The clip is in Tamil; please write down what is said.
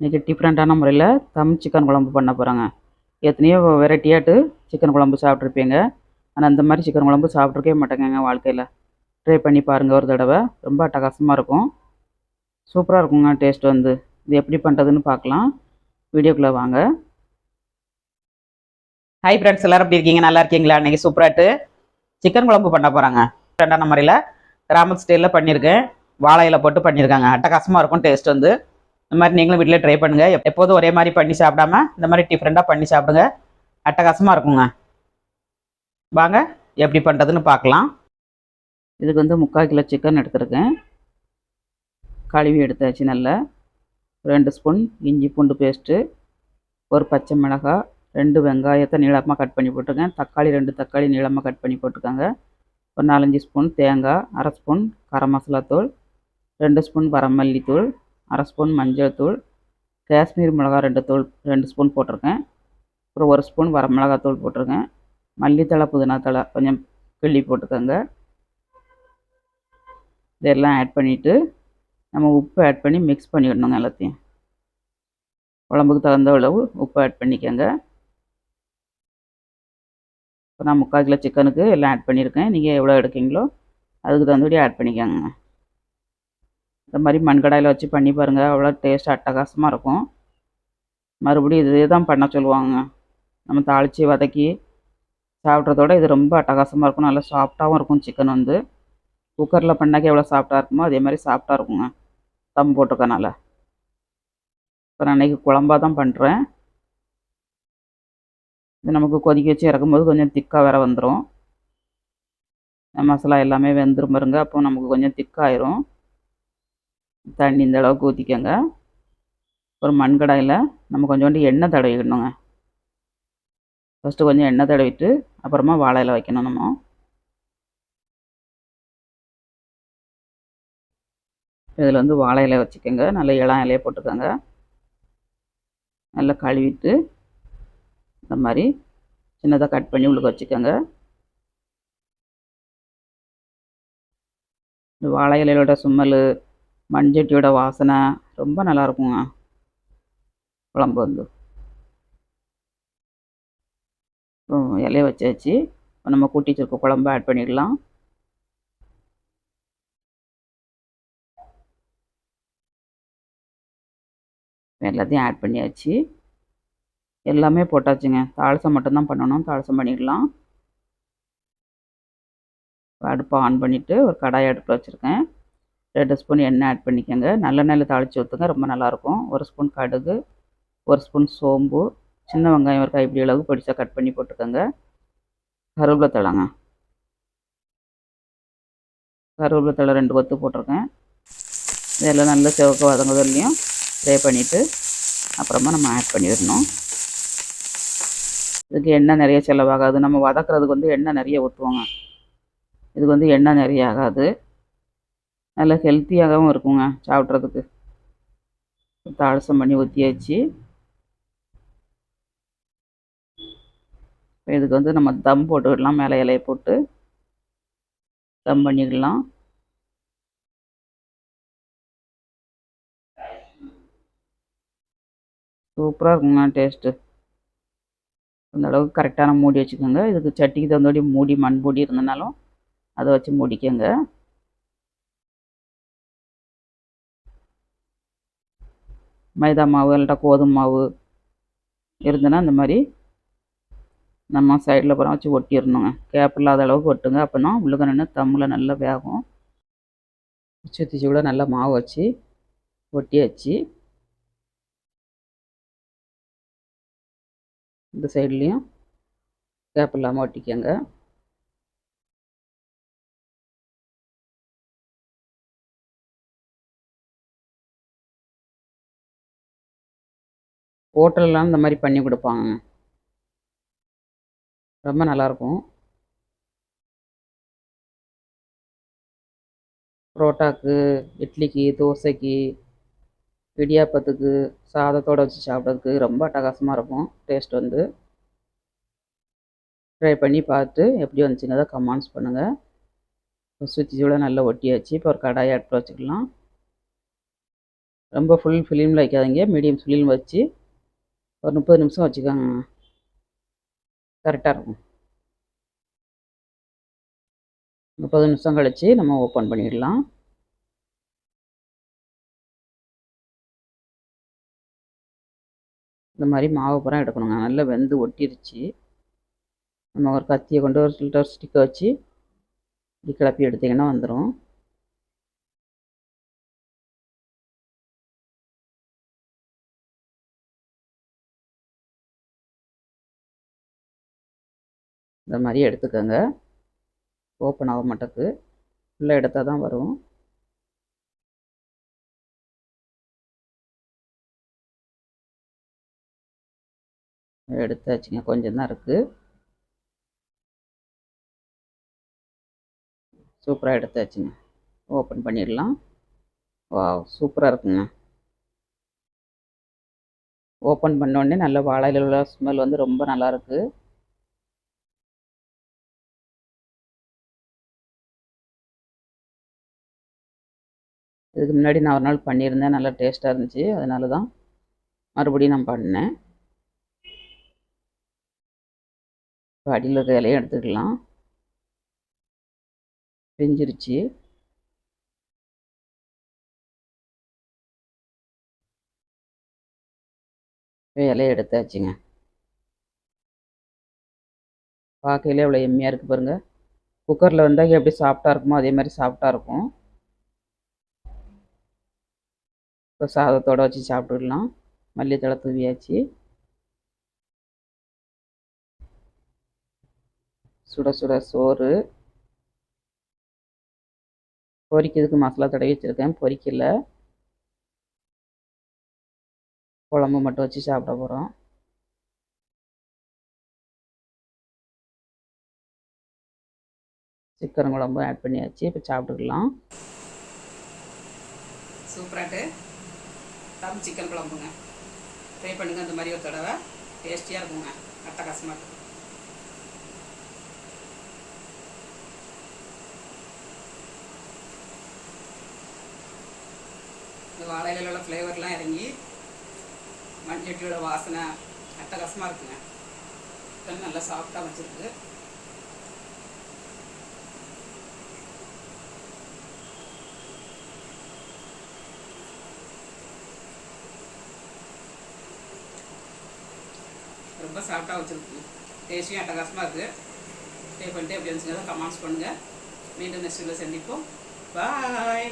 இன்றைக்கி டிஃப்ரெண்ட்டான முறையில் தம் சிக்கன் குழம்பு பண்ண போகிறேங்க எத்தனையோ வெரைட்டியாட்டு சிக்கன் குழம்பு சாப்பிட்ருப்பீங்க ஆனால் இந்த மாதிரி சிக்கன் குழம்பு சாப்பிட்ருக்கவே மாட்டேங்க வாழ்க்கையில். ட்ரை பண்ணி பாருங்கள் ஒரு தடவை. ரொம்ப அட்டகாசமாக இருக்கும். சூப்பராக இருக்குங்க டேஸ்ட் வந்து. இது எப்படி பண்ணுறதுன்னு பார்க்கலாம். வீடியோக்குள்ளே வாங்க. ஹை ஃப்ரெண்ட்ஸ் எல்லோரும் எப்படி இருக்கீங்க? நல்லா இருக்கீங்களா? இன்றைக்கி சூப்பராட்டு சிக்கன் குழம்பு பண்ண போகிறாங்க ரெண்டான முறையில் கிராமத்து ஸ்டைலில் பண்ணியிருக்கேன். வாழையில் போட்டு பண்ணியிருக்காங்க. அட்டகாசமாக இருக்கும் டேஸ்ட் வந்து. இந்த மாதிரி நீங்களும் வீட்டில் ட்ரை பண்ணுங்கள் எப்போதும் ஒரே மாதிரி பண்ணி சாப்பிடாம இந்த மாதிரி டிஃப்ரெண்ட்டாக பண்ணி சாப்பிடுங்க. அட்டகாசமாக இருக்குங்க. வாங்க எப்படி பண்ணுறதுன்னு பார்க்கலாம். இதுக்கு வந்து முக்கால் கிலோ சிக்கன் எடுத்துருக்கேன். கழுவி எடுத்தாச்சு நல்லா. ரெண்டு ஸ்பூன் இஞ்சி பூண்டு பேஸ்ட்டு ஒரு பச்சை மிளகாய் ரெண்டு வெங்காயத்தை நீளமாக கட் பண்ணி போட்டிருக்கேன். தக்காளி ரெண்டு தக்காளி நீளமாக கட் பண்ணி போட்டிருக்காங்க. ஒரு நாலஞ்சு ஸ்பூன் தேங்காய் அரை ஸ்பூன் கரம் மசாலா தூள் ரெண்டு ஸ்பூன் வரமல்லி தூள் அரை ஸ்பூன் மஞ்சள் தூள் காஷ்மீர் மிளகா ரெண்டு தூள் ரெண்டு ஸ்பூன் போட்டிருக்கேன். அப்புறம் ஒரு ஸ்பூன் வர மிளகாத்தூள் போட்டிருக்கேன். மல்லித்தலை புதினா தழை கொஞ்சம் கிள்ளி போட்டுக்கோங்க. இதெல்லாம் ஆட் பண்ணிவிட்டு நம்ம உப்பு ஆட் பண்ணி மிக்ஸ் பண்ணிவிடணுங்க எல்லாத்தையும். குழம்புக்கு தகுந்த அளவு உப்பு ஆட் பண்ணிக்கோங்க. இப்போ நான் முக்கால் கிலோ சிக்கனுக்கு எல்லாம் ஆட் பண்ணியிருக்கேன். நீங்கள் எவ்வளோ எடுக்கீங்களோ அதுக்கு தகுந்தபடி ஆட் பண்ணிக்கோங்க. இந்த மாதிரி மண்கடாயில் வச்சு பண்ணி பாருங்கள் அவ்வளோ டேஸ்ட் அட்டகாசமாக இருக்கும். மறுபடியும் இதே தான் பண்ண சொல்லுவாங்க. நம்ம தாளித்து வதக்கி சாப்பிட்றதோட இது ரொம்ப அட்டகாசமாக இருக்கும். நல்லா சாஃப்டாகவும் இருக்கும் சிக்கன் வந்து. குக்கரில் பண்ணாக்க எவ்வளோ சாஃப்டாக இருக்குமோ அதே மாதிரி சாஃப்டாக இருக்குங்க. தம் போட்டிருக்கனால. இப்போ நான் அன்றைக்கி குழம்பாக தான் பண்ணுறேன் இது நமக்கு கொதிக்க வச்சு இறக்கும்போது கொஞ்சம் திக்காக வேற வந்துடும் மசாலா எல்லாமே வெந்துரும் பாருங்க. அப்போ நமக்கு கொஞ்சம் திக்காயிரும் தண்ணி இந்த அளவுக்கு ஊற்றிக்கோங்க ஒரு மண்கடாயில் நம்ம கொஞ்சோண்டு எண்ணெய் தடவிக்கணுங்க. ஃபஸ்ட்டு கொஞ்சம் எண்ணெய் தடவிட்டு அப்புறமா வாழையில் வைக்கணும் நம்ம. இதில் வந்து வாழை இலை வச்சுக்கோங்க. நல்ல இளம் இலையை போட்டுக்கோங்க. நல்லா கழுவிட்டு இந்த மாதிரி சின்னதாக கட் பண்ணி உள்ளுக்கு வச்சுக்கோங்க. இந்த வாழை இலையோட சும்மல் மண்சட்டியோட வாசனை ரொம்ப நல்லாயிருக்குங்க. குழம்பு வந்து. இலைய வச்சாச்சு இப்போ நம்ம கூட்டி வச்சுருக்க குழம்பு ஆட் பண்ணிடலாம். எல்லாத்தையும் ஆட் பண்ணியாச்சு. எல்லாமே போட்டாச்சுங்க. தாளசம் மட்டும்தான் பண்ணணும். தாளசம் பண்ணிடலாம். அடுப்பை ஆன் பண்ணிவிட்டு ஒரு கடாய் அடுப்பில் வச்சுருக்கேன். ரெண்டு ஸ்பூன் எண்ணெய் ஆட் பண்ணிக்கோங்க. நல்லெண்ணெயில் தாளித்து ஊற்றுங்க ரொம்ப நல்லாயிருக்கும். ஒரு ஸ்பூன் கடுகு ஒரு ஸ்பூன் சோம்பு சின்ன வெங்காயம் ஒரு கைப்பிடி அளவு பொடிசாக கட் பண்ணி போட்டுக்கோங்க. கருவேப்பிலை தழைங்க. கருவேப்பிலை தழை ரெண்டு கொத்து போட்டிருக்கேன். இதெல்லாம் நல்லா சிவக்க வதங்குதல்லையும் ஃப்ரை பண்ணிவிட்டு அப்புறமா நம்ம ஆட் பண்ணிடணும். இதுக்கு எண்ணெய் நிறைய செலவாகாது. நம்ம வதக்குறதுக்கு வந்து எண்ணெய் நிறைய ஊற்றுவோங்க இதுக்கு வந்து எண்ணெய் நிறைய ஆகாது. நல்லா ஹெல்த்தியாகவும் இருக்குங்க சாப்பிட்றதுக்கு. தாளசம் பண்ணி ஊற்றியாச்சு இதுக்கு வந்து நம்ம தம் போட்டுக்கிடலாம் மேலே இலையை போட்டு. தம் பண்ணிக்கலாம் சூப்பராக இருக்குங்க டேஸ்ட்டு அந்த அளவுக்கு கரெக்டான மூடி வச்சுக்கோங்க. இதுக்கு சட்டிக்கு தகுந்தபடி மூடி மண் மூடி இருந்தனாலும் அதை வச்சு மூடிக்கோங்க. மைதா மாவு இல்லாட்டா கோதுமை மாவு இருந்ததுன்னா இந்த மாதிரி நம்ம சைடில் புறம் வச்சு ஒட்டிடணுங்க. கேப் இல்லாத அளவுக்கு ஒட்டுங்க. அப்போனா உள்ளுக்க நின்று தம்மில் நல்லா வேகும். சுற்றி கூட நல்லா மாவு வச்சு ஒட்டியாச்சு இந்த சைட்லேயும் கேப் இல்லாமல் ஒட்டிக்கோங்க. ஹோட்டல்லாம் இந்த மாதிரி பண்ணி கொடுப்பாங்க. ரொம்ப நல்லாயிருக்கும். புரோட்டாக்கு இட்லிக்கு தோசைக்கு இடியாப்பத்துக்கு சாதத்தோடு வச்சு சாப்பிட்றதுக்கு ரொம்ப அட்டகாசமாக இருக்கும். டேஸ்ட் வந்து. ட்ரை பண்ணி பார்த்து எப்படி வந்துச்சுங்கிறத கமெண்ட்ஸ் பண்ணுங்கள் சுவிட்சி சூட நல்லா ஒட்டியாச்சு. இப்போ ஒரு கடாயை எடுத்து வச்சுக்கலாம். ரொம்ப ஃபுல் ஃபிலிமில் வைக்காதீங்க. மீடியம் ஃபிலிம் வச்சு ஒரு முப்பது நிமிஷம் வச்சுக்கோங்க. கரெக்டாக இருக்கும். முப்பது நிமிஷம் கழித்து நம்ம ஓப்பன் பண்ணிடலாம். இந்த மாதிரி மாவு புறம் எடுக்கணுங்க. நல்லா வெந்து ஒட்டிருச்சு. நம்ம ஒரு கத்தியை கொண்டு ஒரு லிட்டர் ஸ்டிக்கை வச்சு இப்படி கிளப்பி எடுத்திங்கன்னா வந்துடும் இந்த மாதிரி எடுத்துக்கோங்க. ஓப்பன் ஆக மாட்டேக்கு ஃபுல்லாக எடுத்தால் தான் வரும். எடுத்தாச்சுங்க. கொஞ்சம் தான் இருக்குது சூப்பராக எடுத்தாச்சுங்க. ஓப்பன் பண்ணிடலாம். வா சூப்பராக இருக்குங்க. ஓப்பன் பண்ணோடனே நல்ல வாழையில் உள்ள ஸ்மெல் வந்து ரொம்ப நல்லாயிருக்கு இதுக்கு முன்னாடி நான் ஒரு நாள் பண்ணியிருந்தேன் நல்லா டேஸ்ட்டாக இருந்துச்சு. அதனால தான் மறுபடியும் நான் பண்ணேன். இப்போ அடியில் இருக்க இலையும் எடுத்துக்கலாம். பிஞ்சிருச்சு இலையை எடுத்தாச்சுங்க. பார்க்கையிலே இவ்வளோ எம்மியாக இருக்குது பாருங்கள் குக்கரில் வந்தால் எப்படி சாஃப்டாக இருக்குமோ அதே மாதிரி சாஃப்டாக இருக்கும். இப்போ சாதத்தோடு வச்சு சாப்பிட்டுக்கலாம் மல்லித்தழை தூவியாச்சு. சுட சுட சோறு. பொரிக்கிறதுக்கு மசாலா தடவி வச்சுருக்கேன். பொரிக்கல. குழம்பு மட்டும் வச்சு சாப்பிட போகிறோம் சிக்கன் குழம்பு ஆட் பண்ணியாச்சு. இப்போ சாப்பிட்டுக்கலாம் சூப்பராட்டு தம் சிக்கன் குழம்புங்க. ட்ரை பண்ணுங்கள் இந்த மாதிரி ஒரு தடவை. டேஸ்டியாக இருக்குங்க. அட்டகாசமாக இருக்கும் இந்த வாழையில உள்ள ஃப்ளேவர்லாம் இறங்கி மண்சட்டியோட வாசனை அட்டகாசமாக இருக்குங்க. நல்லா சாஃப்டாக வச்சுருக்கு. ரொம்ப சாஃப்டாக வச்சுருக்கு. டேஸ்டியும் அட்டகாசமாக இருக்குது ட்ரை பண்ணிட்டு எப்படி இருந்துச்சுங்க கமெண்ட்ஸ் பண்ணுங்கள் மீண்டும் நெக்ஸ்ட் சந்திப்போம். பாய்